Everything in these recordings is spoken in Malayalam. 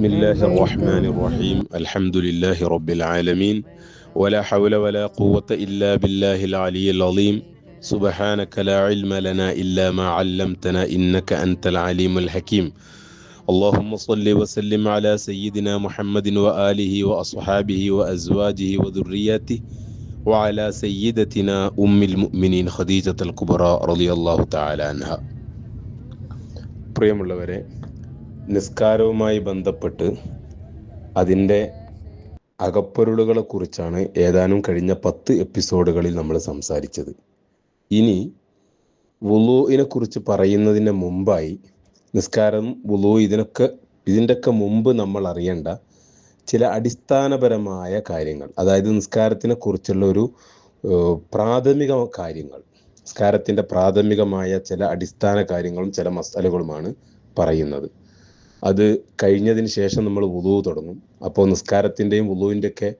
بسم الله الرحمن الرحيم الحمد لله رب العالمين ولا حول ولا قوة إلا بالله العلي العظيم سبحانك لا علم لنا إلا ما علمتنا إنك أنت العليم الحكيم اللهم صل وسلم على سيدنا محمد وآله وأصحابه وأزواجه وذرياته وعلى سيدتنا أم المؤمنين خديجة الكبرى رضي الله تعالى عنها പ്രിയമുള്ളവരെ നിസ്കാരവുമായി ബന്ധപ്പെട്ട് അതിന്റെ അകപ്പൊരുളുകളെ കുറിച്ചാണ് ഏതാനും കഴിഞ്ഞ പത്ത് എപ്പിസോഡുകളിൽ നമ്മൾ സംസാരിച്ചത്. ഇനി വുളുവിനെ കുറിച്ച് പറയുന്നതിന് മുമ്പായി നിസ്കാരം വുളു ഇതിനൊക്കെ ഇതിന്റെയൊക്കെ മുമ്പ് നമ്മൾ അറിയേണ്ട ചില അടിസ്ഥാനപരമായ കാര്യങ്ങൾ അതായത് നിസ്കാരത്തിനെ കുറിച്ചുള്ള ഒരു പ്രാഥമിക കാര്യങ്ങൾ നിസ്കാരത്തിന്റെ പ്രാഥമികമായ ചില അടിസ്ഥാന കാര്യങ്ങളും ചില മസാലകളുമാണ് പറയുന്നത്. അത് കഴിഞ്ഞതിന് ശേഷം നമ്മൾ വുളു തുടങ്ങും. അപ്പോൾ നിസ്കാരത്തിന്റെയും വുളുവിന്റെയൊക്കെ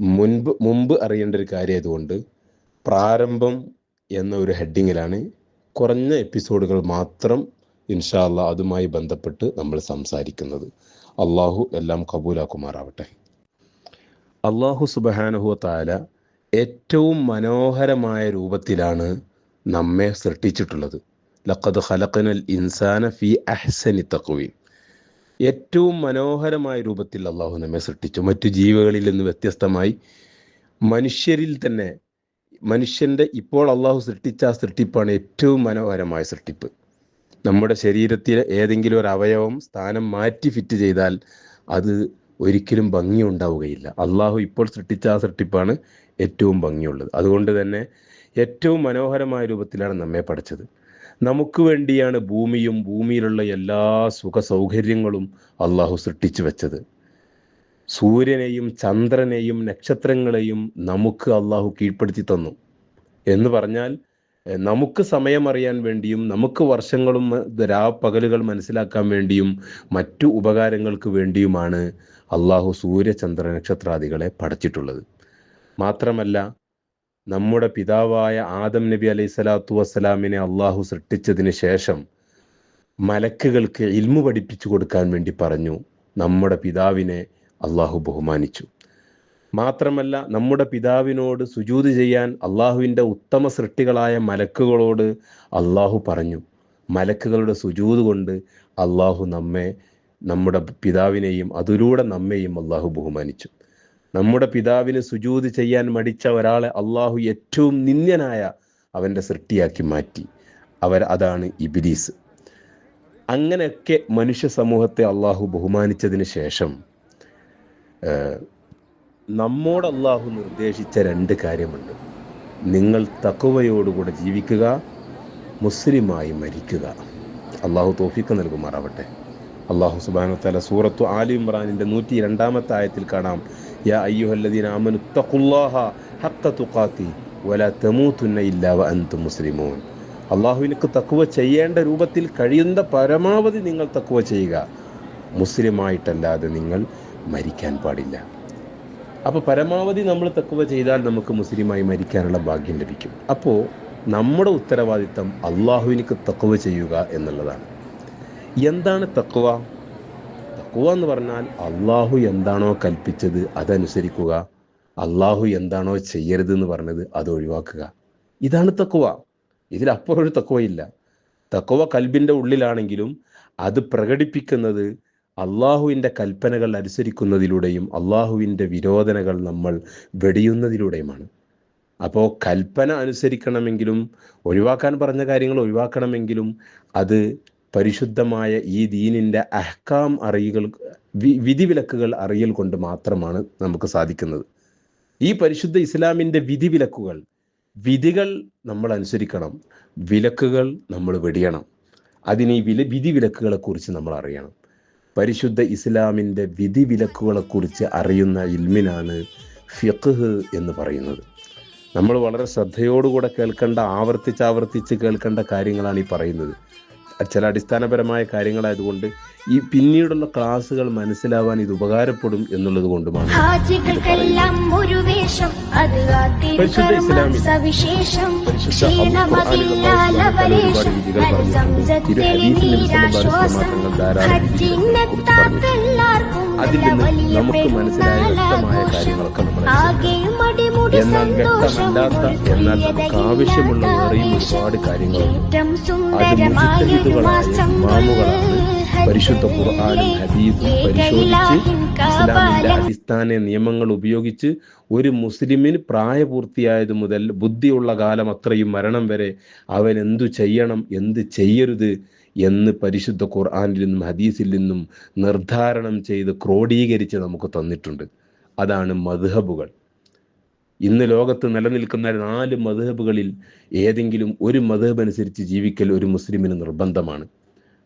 മുൻപ് മുമ്പ് അറിയേണ്ട ഒരു കാര്യം ആയതുകൊണ്ട് പ്രാരംഭം എന്ന ഒരു ഹെഡിങ്ങിലാണ് കുറഞ്ഞ എപ്പിസോഡുകൾ മാത്രം ഇൻഷാ അല്ലാ അതുമായി ബന്ധപ്പെട്ട് നമ്മൾ സംസാരിക്കുന്നത്. അള്ളാഹു എല്ലാം കബൂലാക്കുമാറാവട്ടെ. അള്ളാഹു സുബഹാനഹു താല ഏറ്റവും മനോഹരമായ രൂപത്തിലാണ് നമ്മെ സൃഷ്ടിച്ചിട്ടുള്ളത്. ലഖദ് ഖലഖനൽ ഇൻസാന ഫി അഹ്സനി തഖ്വീം ഏറ്റവും മനോഹരമായ രൂപത്തിൽ അള്ളാഹു നമ്മെ സൃഷ്ടിച്ചു. മറ്റു ജീവികളിൽ നിന്ന് വ്യത്യസ്തമായി മനുഷ്യരിൽ തന്നെ മനുഷ്യന്റെ ഇപ്പോൾ അള്ളാഹു സൃഷ്ടിച്ച ആ സൃഷ്ടിപ്പാണ് ഏറ്റവും മനോഹരമായ സൃഷ്ടിപ്പ്. നമ്മുടെ ശരീരത്തിലെ ഏതെങ്കിലും ഒരു അവയവം സ്ഥാനം മാറ്റി ഫിറ്റ് ചെയ്താൽ അത് ഒരിക്കലും ഭംഗി ഉണ്ടാവുകയില്ല. അള്ളാഹു ഇപ്പോൾ സൃഷ്ടിച്ച ആ സൃഷ്ടിപ്പാണ് ഏറ്റവും ഭംഗിയുള്ളത്. അതുകൊണ്ട് തന്നെ ഏറ്റവും മനോഹരമായ രൂപത്തിലാണ് നമ്മെ പഠിച്ചത് നമുക്ക് വേണ്ടിയാണ് ഭൂമിയും ഭൂമിയിലുള്ള എല്ലാ സുഖ സൗകര്യങ്ങളും അള്ളാഹു സൃഷ്ടിച്ചു വെച്ചത്. സൂര്യനെയും ചന്ദ്രനെയും നക്ഷത്രങ്ങളെയും നമുക്ക് അള്ളാഹു കീഴ്പ്പെടുത്തി തന്നു. എന്ന് പറഞ്ഞാൽ നമുക്ക് സമയം അറിയാൻ വേണ്ടിയും നമുക്ക് വർഷങ്ങളും രാപ്പകലുകൾ മനസ്സിലാക്കാൻ വേണ്ടിയും മറ്റു ഉപകാരങ്ങൾക്ക് വേണ്ടിയുമാണ് അള്ളാഹു സൂര്യചന്ദ്ര നക്ഷത്രാദികളെ പഠിച്ചിട്ടുള്ളത് മാത്രമല്ല നമ്മുടെ പിതാവായ ആദം നബി അലൈഹി സ്വലാത്തു വസ്സലാമിനെ അള്ളാഹു സൃഷ്ടിച്ചതിന് ശേഷം മലക്കുകൾക്ക് ഇൽമു പഠിപ്പിച്ചു കൊടുക്കാൻ വേണ്ടി പറഞ്ഞു. നമ്മുടെ പിതാവിനെ അള്ളാഹു ബഹുമാനിച്ചു. മാത്രമല്ല നമ്മുടെ പിതാവിനോട് സുജൂത് ചെയ്യാൻ അള്ളാഹുവിന്റെ ഉത്തമ സൃഷ്ടികളായ മലക്കുകളോട് അള്ളാഹു പറഞ്ഞു. മലക്കുകളുടെ സുജൂത് കൊണ്ട് അള്ളാഹു നമ്മെ നമ്മുടെ പിതാവിനെയും അതിലൂടെ നമ്മെയും അള്ളാഹു ബഹുമാനിച്ചു. നമ്മുടെ പിതാവിന് സുജൂത് ചെയ്യാൻ മടിച്ച ഒരാളെ അള്ളാഹു ഏറ്റവും നിന്ദ്യനായ അവന്റെ സൃഷ്ടിയാക്കി മാറ്റി. അവർ അതാണ് ഇബിലീസ്. അങ്ങനെയൊക്കെ മനുഷ്യ സമൂഹത്തെ അള്ളാഹു ബഹുമാനിച്ചതിന് ശേഷം നമ്മോട് അള്ളാഹു നിർദ്ദേശിച്ച രണ്ട് കാര്യമുണ്ട്. നിങ്ങൾ തക്കുവയോടുകൂടെ ജീവിക്കുക മുസ്ലിമായി മരിക്കുക. അള്ളാഹു തോഫിക്ക് നൽകുമാറാവട്ടെ. അള്ളാഹു സുബാനു സൂറത്തു ആലി ഇമ്രാനിന്റെ നൂറ്റി രണ്ടാമത്തെ ആയത്തിൽ കാണാം. യാ അയ്യുഹല്ലദീന ആമനു തഖുല്ലാഹ ഹഖ തുഖാത്തി വല തമൂതുന്ന ഇല്ലാ വ അൻതും മുസ്ലിമൂൻ. അള്ളാഹുവിനക്ക് തക്കുവ ചെയ്യേണ്ട രൂപത്തിൽ കഴിയുന്ന പരമാവധി നിങ്ങൾ തക്കുവ ചെയ്യുക. മുസ്ലിമായിട്ടല്ലാതെ നിങ്ങൾ മരിക്കാൻ പാടില്ല. അപ്പോൾ പരമാവധി നമ്മൾ തക്കുവ ചെയ്താൽ നമുക്ക് മുസ്ലിമായി മരിക്കാനുള്ള ഭാഗ്യം ലഭിക്കും. അപ്പോൾ നമ്മുടെ ഉത്തരവാദിത്തം അള്ളാഹുവിനക്ക് തക്കുവ ചെയ്യുക എന്നുള്ളതാണ്. എന്താണ് തക്കുവ തക്കുവ എന്ന് പറഞ്ഞാൽ അള്ളാഹു എന്താണോ കൽപ്പിച്ചത് അതനുസരിക്കുക. അള്ളാഹു എന്താണോ ചെയ്യരുത് എന്ന് പറഞ്ഞത് അത് ഒഴിവാക്കുക. ഇതാണ് തക്കുവ ഇതിലപ്പുറം ഒരു തക്കുവയില്ല തക്കുവ കൽബിന്റെ ഉള്ളിലാണെങ്കിലും അത് പ്രകടിപ്പിക്കുന്നത് അള്ളാഹുവിന്റെ കൽപ്പനകൾ അനുസരിക്കുന്നതിലൂടെയും അള്ളാഹുവിന്റെ വിരോധനകൾ നമ്മൾ വെടിയുന്നതിലൂടെയുമാണ്. അപ്പോൾ കൽപ്പന അനുസരിക്കണമെങ്കിലും ഒഴിവാക്കാൻ പറഞ്ഞ കാര്യങ്ങൾ ഒഴിവാക്കണമെങ്കിലും അത് പരിശുദ്ധമായ ഈ ദീനിന്റെ അഹ്കാം അറിയുകൾ വിധിവിലക്കുകൾ അറിയൽ കൊണ്ട് മാത്രമാണ് നമുക്ക് സാധിക്കുന്നത്. ഈ പരിശുദ്ധ ഇസ്ലാമിന്റെ വിധിവിലക്കുകൾ വിധികൾ നമ്മൾ അനുസരിക്കണം വിലക്കുകൾ നമ്മൾ വെടിയണം. അതിന് ഈ വില വിധിവിലക്കുകളെക്കുറിച്ച് നമ്മൾ അറിയണം. പരിശുദ്ധ ഇസ്ലാമിന്റെ വിധിവിലക്കുകളെക്കുറിച്ച് അറിയുന്ന ഇൽമിനാണ് ഫിഖ് എന്ന് പറയുന്നത്. നമ്മൾ വളരെ ശ്രദ്ധയോടുകൂടെ കേൾക്കേണ്ട ആവർത്തിച്ച് ആവർത്തിച്ച് കേൾക്കേണ്ട കാര്യങ്ങളാണ് ഈ പറയുന്നത്. ചില അടിസ്ഥാനപരമായ കാര്യങ്ങളായതുകൊണ്ട് ഈ പിന്നീടുള്ള ക്ലാസ്സുകൾ മനസ്സിലാവാൻ ഇത് ഉപകാരപ്പെടും എന്നുള്ളത് കൊണ്ടുമാണ്. ഇസ്ലാമിൽ പരിശുദ്ധ സുബ്ഹാനഹു ഒരുപാട് വിധികൾ പറഞ്ഞിട്ടുണ്ട്. തിരു ഹദീസിൽ ധാരാളം അതിൽ നിന്ന് നമുക്ക് മനസ്സിലായ വ്യക്തമായ കാര്യങ്ങളൊക്കെ നമ്മൾ അനുസരിക്കണം. എന്നാൽ വ്യക്തമല്ലാത്ത എന്നാൽ നമുക്ക് ആവശ്യമുള്ള വേറെയും ഒരുപാട് കാര്യങ്ങളുണ്ട് അത് ഇമാമുകളാണ് പരിശുദ്ധ ഖുർആാനും ഹദീസും പരിശോധിച്ച് ഇസ്ലാമിന്റെ അടിസ്ഥാന നിയമങ്ങൾ ഉപയോഗിച്ച് ഒരു മുസ്ലിമിന് പ്രായപൂർത്തിയായത് മുതൽ ബുദ്ധിയുള്ള കാലം അത്രയും മരണം വരെ അവൻ എന്തു ചെയ്യണം എന്ത് ചെയ്യരുത് എന്ന് പരിശുദ്ധ ഖുർആാനിൽ നിന്നും ഹദീസിൽ നിന്നും നിർദ്ധാരണം ചെയ്ത് ക്രോഡീകരിച്ച് നമുക്ക് തന്നിട്ടുണ്ട്. അതാണ് മധുഹബുകൾ ഇന്ന് ലോകത്ത് നിലനിൽക്കുന്ന നാല് മധുഹബുകളിൽ ഏതെങ്കിലും ഒരു മധുഹബ് അനുസരിച്ച് ജീവിക്കൽ ഒരു മുസ്ലിമിന് നിർബന്ധമാണ്.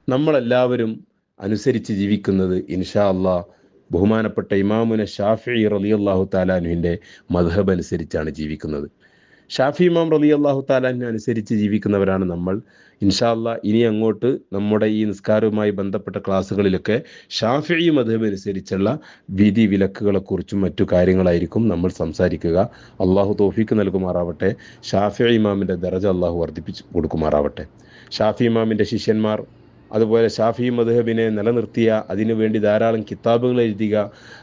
നമ്മളെല്ലാവരും അനുസരിച്ച് ജീവിക്കുന്നത് ഇൻഷാ അള്ളാ ബഹുമാനപ്പെട്ട ഇമാമുന ഷാഫി റലി അള്ളാഹു താലാനുവിന്റെ മധബ് അനുസരിച്ചാണ് ജീവിക്കുന്നത്. ഷാഫി ഇമാം റലി അള്ളാഹു താലാനു അനുസരിച്ച് ജീവിക്കുന്നവരാണ് നമ്മൾ. ഇൻഷാ അള്ളാ ഇനി അങ്ങോട്ട് നമ്മുടെ ഈ നിസ്കാരവുമായി ബന്ധപ്പെട്ട ക്ലാസ്സുകളിലൊക്കെ ഷാഫി മധബ് അനുസരിച്ചുള്ള വിധി വിലക്കുകളെക്കുറിച്ചും മറ്റു കാര്യങ്ങളായിരിക്കും നമ്മൾ സംസാരിക്കുക. അള്ളാഹു തോഫിക്ക് നൽകുമാറാവട്ടെ. ഷാഫി ഇമാമിന്റെ ദറജ അള്ളാഹു വർദ്ധിപ്പിച്ച് കൊടുക്കുമാറാവട്ടെ. ഷാഫി ഇമാമിന്റെ ശിഷ്യന്മാർ അതുപോലെ ഷാഫി മധുഹബിനെ നിലനിർത്തിയ അതിനുവേണ്ടി ധാരാളം കിതാബുകൾ എഴുതിയ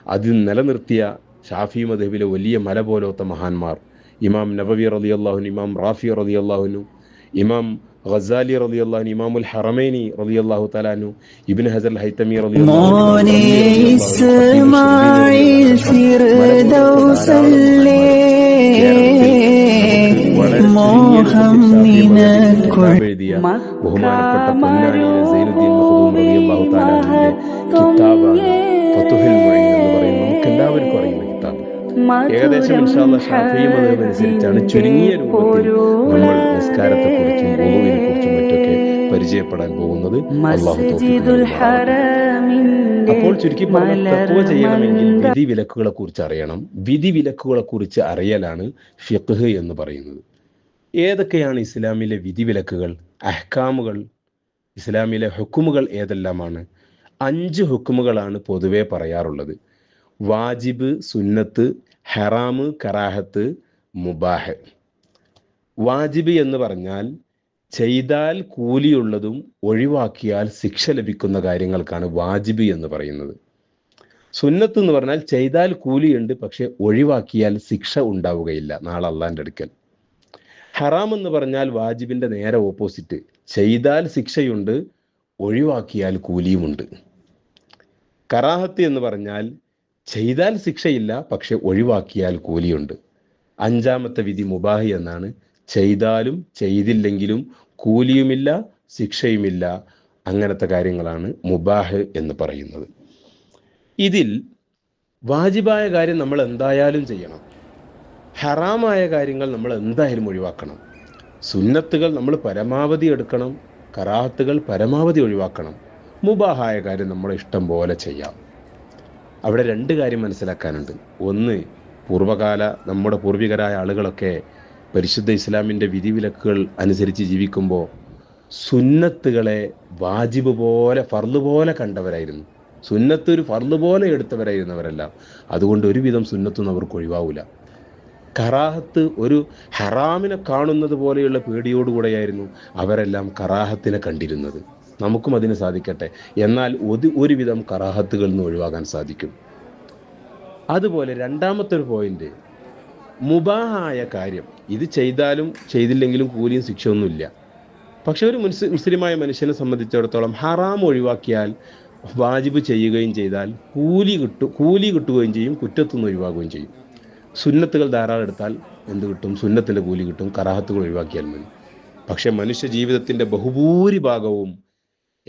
അതിൽ നിലനിർത്തിയ ഷാഫി മധുഹബിലെ വലിയ മല പോലത്തെ മഹാന്മാർ. ഇമാം നബവി റതി അള്ളാഹുൻ ഇമാം റാഫി റതി അള്ളാഹുനു ഇമാം ഖസാലി റതി അള്ളാഹു ഇമാമുൽ ഹറമൈനി റതി അള്ളാഹു തലാനു ഇബിൻ ഹസൽ ഹൈത്തമി റതി മോഹം എഴുതിയ ബഹുമാനപ്പെട്ട ഏകദേശം ഇൻഷാല്ല ഷാഫി മതം അനുസരിച്ചാണ് ചുരുങ്ങിയ രൂപത്തിൽ നമ്മൾ നിസ്കാരത്തെക്കുറിച്ചും കുറിച്ചും മറ്റൊക്കെ പരിചയപ്പെടാൻ പോകുന്നത് അപ്പോൾ ചുരുക്കി പറഞ്ഞ തത്വ ചെയ്യണമെങ്കിൽ വിധി വിലക്കുകളെ കുറിച്ച് അറിയണം. വിധി വിലക്കുകളെ കുറിച്ച് അറിയലാണ് ഫിഖ് എന്ന് പറയുന്നത്. ഏതൊക്കെയാണ് ഇസ്ലാമിലെ വിധി വിലക്കുകൾ അഹ്കാമുകൾ ഇസ്ലാമിലെ ഹുക്കുമുകൾ ഏതെല്ലാമാണ്? അഞ്ച് ഹുക്കുമുകളാണ് പൊതുവെ പറയാറുള്ളത്. വാജിബ് സുന്നത്ത് ഹറാമ് കറാഹത്ത് മുബാഹ്. വാജിബ് എന്ന് പറഞ്ഞാൽ ചെയ്താൽ കൂലിയുള്ളതും ഒഴിവാക്കിയാൽ ശിക്ഷ ലഭിക്കുന്ന കാര്യങ്ങൾക്കാണ് വാജിബ് എന്ന് പറയുന്നത്. സുന്നത്ത് എന്ന് പറഞ്ഞാൽ ചെയ്താൽ കൂലിയുണ്ട് പക്ഷെ ഒഴിവാക്കിയാൽ ശിക്ഷ ഉണ്ടാവുകയില്ല. നാളെ അള്ളാന്റെ അടുക്കൽ. ഹറാം എന്ന് പറഞ്ഞാൽ വാജിബിന്റെ നേരെ ഓപ്പോസിറ്റ്. ചെയ്താൽ ശിക്ഷയുണ്ട് ഒഴിവാക്കിയാൽ കൂലിയുമുണ്ട്. കറാഹത്ത് എന്ന് പറഞ്ഞാൽ ചെയ്താൽ ശിക്ഷയില്ല പക്ഷെ ഒഴിവാക്കിയാൽ കൂലിയുണ്ട്. അഞ്ചാമത്തെ വിധി മുബാഹി എന്നാണ്. ചെയ്താലും ചെയ്തില്ലെങ്കിലും കൂലിയുമില്ല ശിക്ഷയുമില്ല. അങ്ങനത്തെ കാര്യങ്ങളാണ് മുബാഹ് എന്ന് പറയുന്നത്. ഇതിൽ വാജിബായ കാര്യം നമ്മൾ എന്തായാലും ചെയ്യണം. ഹറാമായ കാര്യങ്ങൾ നമ്മൾ എന്തായാലും ഒഴിവാക്കണം. സുന്നത്തുകൾ നമ്മൾ പരമാവധി എടുക്കണം. കറാഹത്തുകൾ പരമാവധി ഒഴിവാക്കണം. മുബാഹായ കാര്യം നമ്മളെ ഇഷ്ടം പോലെ ചെയ്യാം. അവിടെ രണ്ട് കാര്യം മനസ്സിലാക്കാനുണ്ട്. ഒന്ന് പൂർവകാല നമ്മുടെ പൂർവികരായ ആളുകളൊക്കെ പരിശുദ്ധ ഇസ്ലാമിന്റെ വിധിവിലക്കുകൾ അനുസരിച്ച് ജീവിക്കുമ്പോൾ സുന്നത്തുകളെ വാജിബ് പോലെ ഫർദ് പോലെ കണ്ടവരായിരുന്നു. സുന്നത്ത് ഒരു ഫർദ് പോലെ എടുത്തവരായിരുന്നവരെല്ലാം. അതുകൊണ്ട് ഒരുവിധം സുന്നത്തൊന്നും അവർക്ക് ഒഴിവാവില്ല കറാഹത്ത് ഒരു ഹറാമിനെ കാണുന്നത് പോലെയുള്ള പേടിയോടുകൂടെയായിരുന്നു അവരെല്ലാം കറാഹത്തിനെ കണ്ടിരുന്നത്. നമുക്കും അതിന് സാധിക്കട്ടെ. എന്നാൽ ഒരു ഒരുവിധം കറാഹത്തുകളിൽ നിന്ന് ഒഴിവാകാൻ സാധിക്കും. അതുപോലെ രണ്ടാമത്തെ ഒരു പോയിന്റ് മുബാഹായ കാര്യം. ഇത് ചെയ്താലും ചെയ്തില്ലെങ്കിലും കൂലിയും ശിക്ഷയൊന്നുമില്ല. പക്ഷെ ഒരു മുൻസ് മുസ്ലിമായ മനുഷ്യനെ സംബന്ധിച്ചിടത്തോളം ഹറാം ഒഴിവാക്കിയാൽ വാജിബ് ചെയ്യുകയും ചെയ്താൽ കൂലി കിട്ടും കൂലി കിട്ടുകയും ചെയ്യും കുറ്റത്തുനിന്ന് ഒഴിവാക്കുകയും ചെയ്യും. സുന്നത്തുകൾ ധാരാളം എടുത്താൽ എന്ത് കിട്ടും? സുന്നത്തിന്റെ കൂലി കിട്ടും കറാഹത്തുകൾ ഒഴിവാക്കിയാൽ മതി. പക്ഷെ മനുഷ്യ ജീവിതത്തിന്റെ ബഹുഭൂരിഭാഗവും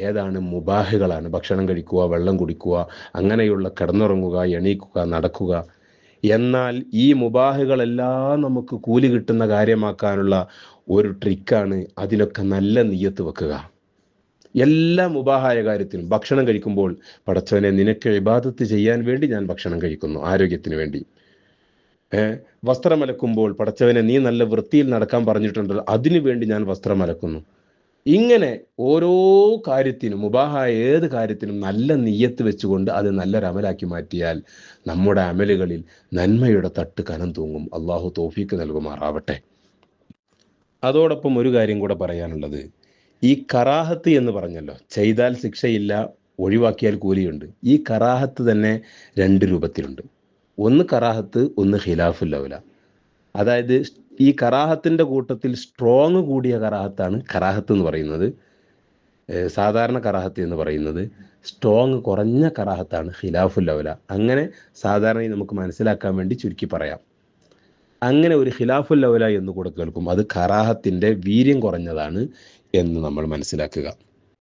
ഏതാണ് മുബാഹുകളാണ്. ഭക്ഷണം കഴിക്കുക വെള്ളം കുടിക്കുക അങ്ങനെയുള്ള കിടന്നുറങ്ങുക എണീക്കുക നടക്കുക. എന്നാൽ ഈ മുബാഹുകളെല്ലാം നമുക്ക് കൂലി കിട്ടുന്ന കാര്യമാക്കാനുള്ള ഒരു ട്രിക്കാണ് അതിലൊക്കെ നല്ല നീയത്ത് വെക്കുക. എല്ലാ മുബാഹായ കാര്യത്തിലും ഭക്ഷണം കഴിക്കുമ്പോൾ പടച്ചവനെ നിനക്ക് ഇബാദത്ത് ചെയ്യാൻ വേണ്ടി ഞാൻ ഭക്ഷണം കഴിക്കുന്നു ആരോഗ്യത്തിന് വേണ്ടി. വസ്ത്രമലക്കുമ്പോൾ വസ്ത്രം പടച്ചവനെ നീ നല്ല വൃത്തിയിൽ നടക്കാൻ പറഞ്ഞിട്ടുണ്ടല്ലോ അതിനു വേണ്ടി ഞാൻ വസ്ത്രം അലക്കുന്നു. ഇങ്ങനെ ഓരോ കാര്യത്തിനും മുബാഹായ ഏത് കാര്യത്തിനും നല്ല നീയത്ത് വെച്ചുകൊണ്ട് അത് നല്ലൊരു അമലാക്കി മാറ്റിയാൽ നമ്മുടെ അമലുകളിൽ നന്മയുടെ തട്ട് കനം തൂങ്ങും. അള്ളാഹു തോഫീക്ക് നൽകുമാറാവട്ടെ. അതോടൊപ്പം ഒരു കാര്യം കൂടെ പറയാനുള്ളത്. ഈ കറാഹത്ത് എന്ന് പറഞ്ഞല്ലോ ചെയ്താൽ ശിക്ഷയില്ല ഒഴിവാക്കിയാൽ കൂലിയുണ്ട്. ഈ കറാഹത്ത് തന്നെ രണ്ട് രൂപത്തിലുണ്ട്. ഒന്ന് കറാഹത്ത് ഒന്ന് ഖിലാഫുൽ ലൗല. അതായത് ഈ കറാഹത്തിന്റെ കൂട്ടത്തിൽ സ്ട്രോങ് കൂടിയ കറാഹത്താണ് കറാഹത്ത് എന്ന് പറയുന്നത്. സാധാരണ കറാഹത്ത് എന്ന് പറയുന്നത് സ്ട്രോങ് കുറഞ്ഞ കറാഹത്താണ് ഖിലാഫുൽ ലൗല അങ്ങനെ സാധാരണ നമുക്ക് മനസ്സിലാക്കാൻ വേണ്ടി ചുരുക്കി പറയാം. അങ്ങനെ ഒരു ഖിലാഫുൽ ലൗല എന്ന് കൂടെ കേൾക്കും അത് കറാഹത്തിന്റെ വീര്യം കുറഞ്ഞതാണ് എന്ന് നമ്മൾ മനസ്സിലാക്കുക.